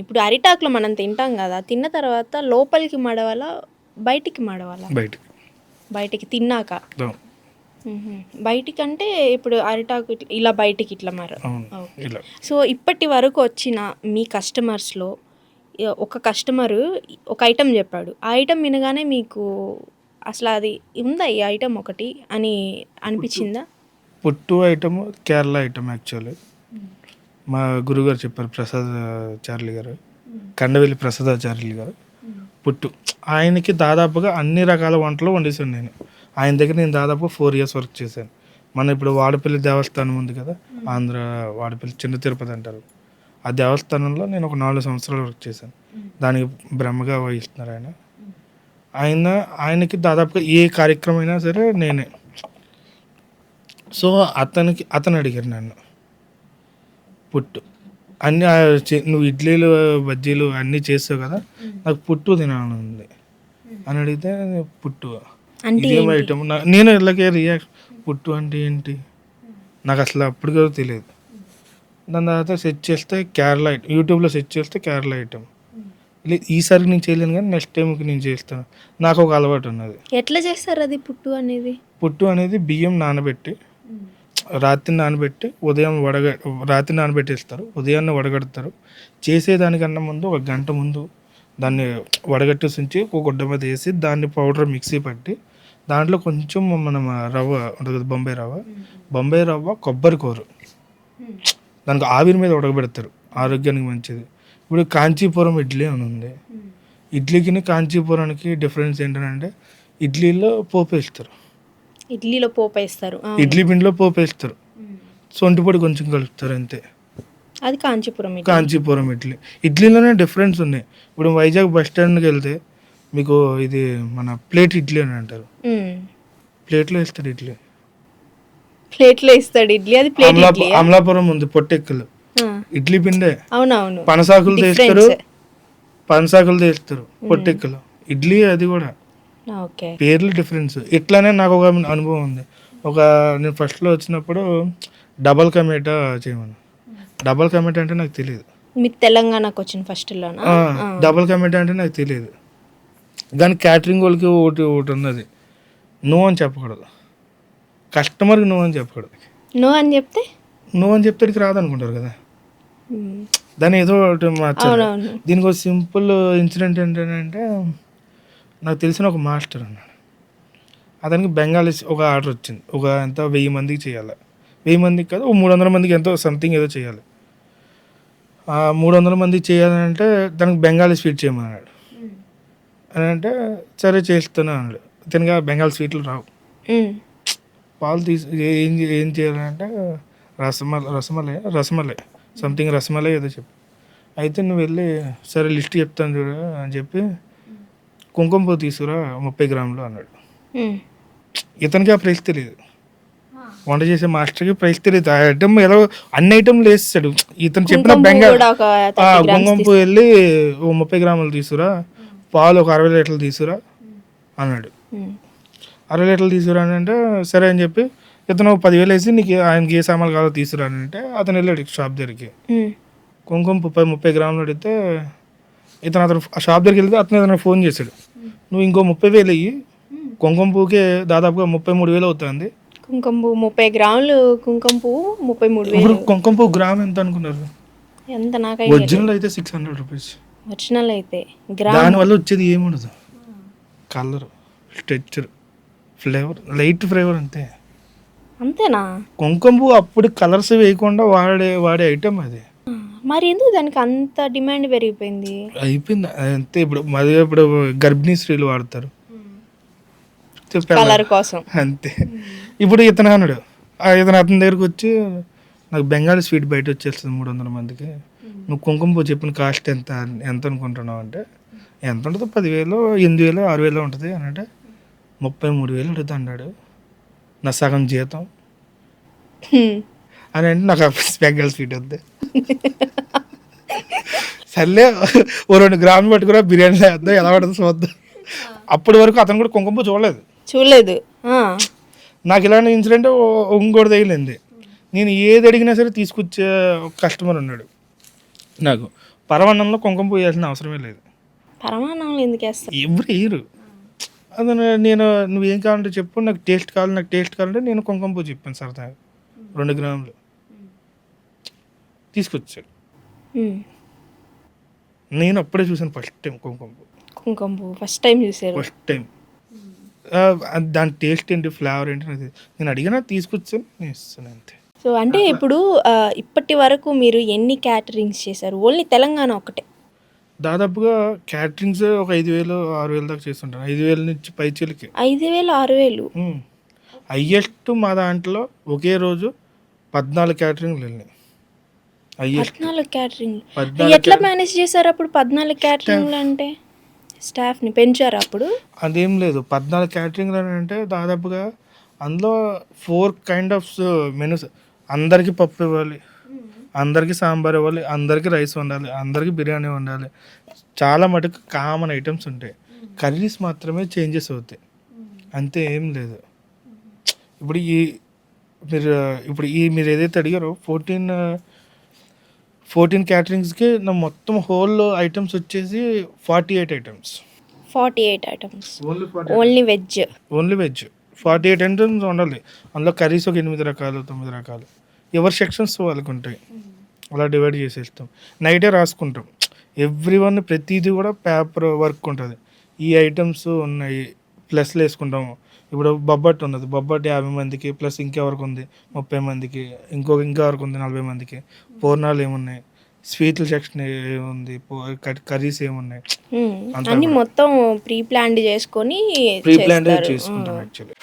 ఇప్పుడు అరిటాకులో మనం తింటాం కదా తిన్న తర్వాత లోపలికి మడవాలా బయటికి మడవాలా? బయటికి. బయటికి తిన్నాక. బయటికి అంటే ఇప్పుడు అరిటాకు ఇలా బయటికి ఇట్లా మర సో ఇప్పటి వరకు వచ్చిన మీ కస్టమర్స్లో ఒక కస్టమర్ ఒక ఐటెం చెప్పాడు. ఆ ఐటెం వినగానే మీకు అసలు అది ఉందా ఈ ఐటెం ఒకటి అని అనిపించిందా? పుట్టు ఐటమ్ కేరళ ఐటమ్ యాక్చువల్లీ. మా గురుగారు చెప్పారు ప్రసాద్ చార్లి గారు. కండవెల్లి ప్రసాదాచార్యులు గారు. పుట్టు. ఆయనకి దాదాపుగా అన్ని రకాల వంటలు వండేసాను నేను. ఆయన దగ్గర నేను దాదాపు ఫోర్ ఇయర్స్ వర్క్ చేశాను. మన ఇప్పుడు వాడపల్లి దేవస్థానం ఉంది కదా ఆంధ్ర వాడపల్లి చిన్న తిరుపతి అంటారు. ఆ దేవస్థానంలో నేను ఒక నాలుగు సంవత్సరాలు వర్క్ చేశాను. దానికి బ్రహ్మగా వహిస్తున్నారు ఆయన. ఆయన ఆయనకి దాదాపుగా ఏ కార్యక్రమం అయినా సరే నేనే. సో అతనికి అతను అడిగారు నన్ను. పుట్టు. అన్ని నువ్వు ఇడ్లీలు బజ్జీలు అన్నీ చేస్తావు కదా నాకు పుట్టు తినాలని ఉంది అని అడిగితే పుట్టు. ఇదేం ఐటమ్ నేను ఇళ్ళకే రియాక్ట్ పుట్టు అంటే ఏంటి? నాకు అసలు అప్పుడు కూడా తెలియదు. దాని తర్వాత సెర్చ్ చేస్తే కేరళ ఐటమ్ యూట్యూబ్లో సెర్చ్ చేస్తే కేరళ ఐటమ్ ఈసారి నేను చేయలేను కానీ నెక్స్ట్ టైంకి నేను చేస్తాను. నాకు ఒక అలవాటు ఉన్నది. ఎట్లా చేస్తారు అది పుట్టు అనేది? పుట్టు అనేది బియ్యం నానబెట్టి రాత్రి నానబెట్టి ఉదయం వడగ రాత్రి నానబెట్టేస్తారు. ఉదయాన్నే వడగడతారు. చేసేదానికన్నా ముందు ఒక గంట ముందు దాన్ని వడగట్టేసి ఉంచి ఒక గుడ్డ మీద వేసి దాన్ని పౌడర్ మిక్సీ పట్టి దాంట్లో కొంచెం మనం రవ్వ ఉంటుంది కదా బొంబాయి రవ్వ. బొంబాయి రవ్వ కొబ్బరి కూర. దానికి ఆవిరి మీద ఉడకబెడతారు. ఆరోగ్యానికి మంచిది. ఇప్పుడు కాంచీపురం ఇడ్లీ అని ఉంది. ఇడ్లీకి కాంచీపురానికి డిఫరెన్స్ ఏంటంటే ఇడ్లీలో పోపు వేస్తారు. ఇడ్లీలో పోపు వేస్తారు. ఆ. ఇడ్లీ పిండిలో పోపు వేస్తారు. సొంటి పొడి కొంచెం కలుపుతారు అంతే. అది కాంచీపురం ఇడ్లీ. కాంచీపురం ఇడ్లీ. ఇడ్లీలోనే డిఫరెన్స్ ఉన్నాయి. ఇప్పుడు వైజాగ్ బస్ స్టాండ్కి వెళ్తే మీకు ఇది మన ప్లేట్ ఇడ్లీ అని అంటారు. ప్లేట్లో వేస్తారు ఇడ్లీ. ప్లేట్లో ఇస్తాడు ఇడ్లీ. అది ప్లేట్ అమలా ఇడ్లీ అమలాపురం ఉంది పొట్టెక్కలు. ఇడ్లీ పిండే. అవునవును. పనసాకులు తీస్తారు. పనసాకులు తీస్తారు పొట్టెక్కలు. ఇడ్లీ అది కూడా. పేర్లు డిఫరెన్స్. ఇట్లానే నాకు ఒక అనుభవం ఉంది. ఒక నేను ఫస్ట్లో వచ్చినప్పుడు డబల్ కమేటా చేయమని. డబల్ కమేటా అంటే నాకు తెలియదు. మీరు తెలంగాణకు వచ్చిన ఫస్ట్లోనా డబల్ కమేటా అంటే నాకు తెలియదు. దాని క్యాటరింగ్ వాళ్ళకి ఒకటి ఒకటి ఉన్నది. నువ్వు అని చెప్పకూడదు. కస్టమర్కి నువ్వు అని చెప్పకూడదు. నో అని చెప్తే? నువ్వు అని చెప్తే రాదనుకుంటారు కదా. మ్మ్. దాన్ని ఏదో ఒకటి మార్చాలి. అవునవును. దీనికి ఒక సింపుల్ ఇన్సిడెంట్ ఏంటంటే నాకు తెలిసిన ఒక మాస్టర్ అన్నాడు. అతనికి బెంగాలీ ఒక ఆర్డర్ వచ్చింది. ఒక ఎంత వెయ్యి మందికి చేయాలి. వెయ్యి మందికి కాదు ఒక మూడు వందల మందికి ఎంతో సంథింగ్ ఏదో చేయాలి. ఆ మూడు వందల మందికి చేయాలంటే దానికి బెంగాలీ స్వీట్ చేయమన్నాడు. అని అంటే సరే చేస్తాను అన్నాడు. ఇతనికి ఆ బెంగాల్ స్వీట్లు రావు. పాలు తీసి ఏం ఏం చేయాలంటే రసమల రసమలై రసమలై. సంథింగ్ రసమలై ఏదో చెప్పు. అయితే నువ్వు వెళ్ళి సరే లిస్ట్ చెప్తాను చూడు అని చెప్పి కుంకుమ పువ్వు తీసుకురా ముప్పై గ్రాములు అన్నాడు. ఇతనికి ఆ ప్రైస్ తెలియదు వంట చేసే మాస్టర్కి ప్రైస్ తెలియదు ఆ ఐటమ్ ఎలా అన్ని ఐటమ్లు వేస్తాడు. ఇతను చెప్పిన కుంకుమ బెంగాల్ కూడా ఒక ఆ, 30 grams కుంకుమ పువ్వు వెళ్ళి ఓ ముప్పై గ్రాములు తీసుకురా. పాలు ఒక అరవై లీటర్లు తీసుకురా అన్నాడు. అరవై లీటర్లు తీసుకురా అని అంటే సరే అని చెప్పి ఇతను పదివేలు వేసి నీకు ఆయనకి ఏ సామాన్లు కావాలో తీసుకురా అని అంటే అతను వెళ్ళాడు షాప్ దగ్గరికి. కుంకుమ ముప్పై ముప్పై గ్రాములు అడిగితే ఇతను అతను ఆ షాప్ దగ్గరికి వెళ్తే అతను అతను ఫోన్ చేశాడు. నువ్వు ఇంకో ముప్పై వేలు అయ్యి కుంకుమ పువ్వుకే దాదాపుగా ముప్పై మూడు వేలు అవుతుంది కుంకుమ పువ్వు ముప్పై గ్రాములు కుంకుమ పువ్వు ముప్పై మూడు ఇప్పుడు వేలు కుంకుమ పువ్వు గ్రామ్ ఎంత అనుకున్నారు? ఎంత నాకైతే ఒరిజినల్ అయితే సిక్స్ హండ్రెడ్ రూపీస్ ఒరిజినల్ అయితే గ్రామ్ దానివల్ల వచ్చేది ఏముండదు. Colour texture flavour light flavour అంతే. అంతేనా? కుంకుమ పువ్వు అప్పుడు కలర్స్ వేయకుండా వాడే వాడే ఐటమ్ అది. మరి ఎందుకు దానికి అంత డిమాండ్ పెరిగిపోయింది? అయిపోయింది. అంతే ఇప్పుడు మరి ఇప్పుడు గర్భిణీ స్త్రీలు వాడతారు. కలర్ కోసం. అంతే. ఇప్పుడు ఇతను అన్నాడు ఇతను అతని దగ్గరకు వచ్చి నాకు బెంగాలీ స్వీట్ బయట వచ్చేస్తుంది మూడు వందల మందికి. నువ్వు కుంకుమ పువ్వు చెప్పిన కాస్ట్ ఎంత ఎంత అనుకుంటున్నావు అంటే ఎంత ఉంటుందో పదివేలు ఎనిమిది వేలు ఆరు వేలు ఉంటుంది అని అంటే ముప్పై మూడు వేలు ఉంటుంది అన్నాడు. నా సగం జీతం. అని అంటే నాకు ఆ బెంగాల్ స్వీట్ వద్దు సర్లే ఓ రెండు గ్రాములు పట్టుకురా బిర్యానీ వేద్దాం ఎలా పడుతుంది చూద్దాం. అప్పటి వరకు అతను కూడా కుంకుమ చూడలేదు. చూడలేదు. నాకు ఇలాంటి ఇన్సిడెంట్ ఇంకోటి తగిలింది. నేను ఏది అడిగినా సరే తీసుకొచ్చే కస్టమర్ ఉన్నాడు. నాకు పరవన్నంలో కుంకుమ పోయాల్సిన అవసరమే లేదు. పరమాణాలు ఎందుకు వేస్తారు? ఎవ్రీ ఇయర్ అది నే- నేను నువ్వేం కావాలంటే చెప్పు నాకు టేస్ట్ కావాలి నాకు టేస్ట్ కావాలంటే నేను కుంకుమ పువ్వు చెప్పాను సరదాగా. రెండు గ్రాములు. తీసుకొచ్చాడు. నేను అప్పుడే చూసాను ఫస్ట్ టైం కుంకుమ పువ్వు. కుంకుమ పువ్వు. ఫస్ట్ టైం చూసారు ఫస్ట్ టైం దాని టేస్ట్ ఏంటి ఫ్లేవర్ ఏంటి. నేను అడిగినా తీసుకొచ్చాను నేను ఇస్తాను అంతే. సో అంటే ఇప్పుడు ఇప్పటి వరకు మీరు ఎన్ని క్యాటరింగ్స్ చేశారు? ఓన్లీ తెలంగాణ ఒకటే దాదాపుగా క్యాటరింగ్స్ ఒక ఐదు వేలు ఆరు వేలు దాకా చేస్తుంటాను ఐదు వేల నుంచి పైచీలకి ఐదు వేలు ఆరు వేలు. హయ్యెస్ట్ మా దాంట్లో ఒకే రోజు పద్నాలుగు క్యాటరింగ్లు వెళ్ళినాయి. పద్నాలుగు క్యాటరింగ్. ఎట్లా మేనేజ్ చేశారు అప్పుడు పద్నాలుగు క్యాటరింగ్లు అంటే? స్టాఫ్ని పెంచారు అప్పుడు? అదేం లేదు. పద్నాలుగు క్యాటరింగ్లు అని అంటే దాదాపుగా అందులో ఫోర్ కైండ్ ఆఫ్ మెనూస్. అందరికీ పప్పు ఇవ్వాలి. అందరికీ సాంబార్ ఇవ్వాలి. అందరికీ రైస్ వండాలి. అందరికీ బిర్యానీ వండాలి. చాలా మటుకు కామన్ ఐటమ్స్ ఉంటాయి. కర్రీస్ మాత్రమే చేంజెస్ అవుతాయి. అంతే ఏం లేదు. ఇప్పుడు ఈ మీరు ఇప్పుడు ఈ మీరు ఏదైతే అడిగారో ఫోర్టీన్ ఫోర్టీన్ క్యాటరింగ్స్కి నా మొత్తం హోల్ ఐటమ్స్ వచ్చేసి forty eight items. Forty eight items. Only only veg. Only veg. Forty eight items ఉండాలి. అందులో కర్రీస్ ఒక ఎనిమిది రకాలు తొమ్మిది రకాలు. ఎవరి సెక్షన్స్ వాళ్ళకి ఉంటాయి. అలా డివైడ్ చేసేస్తాం. నైటే రాసుకుంటాం. ఎవ్రీ వన్ ప్రతిదీ కూడా పేపర్ వర్క్ ఉంటుంది. ఈ ఐటమ్స్ ఉన్నాయి. ప్లస్లు వేసుకుంటాము. ఇప్పుడు బొబ్బట్టు ఉన్నది. బొబ్బట్టు యాభై మందికి ప్లస్ ఇంకెవరికి ఉంది? ముప్పై మందికి ఇంకొక ఇంకెవరికి ఉంది? నలభై మందికి. పూర్ణాలు ఏమున్నాయి? స్వీట్ల సెక్షన్ ఏముంది? కర్రీస్ ఏమున్నాయి? అన్ని. మొత్తం ప్రీ ప్లాన్డ్ చేసుకొని ప్రీ ప్లాన్. చేసుకుంటాం యాక్చువల్లీ.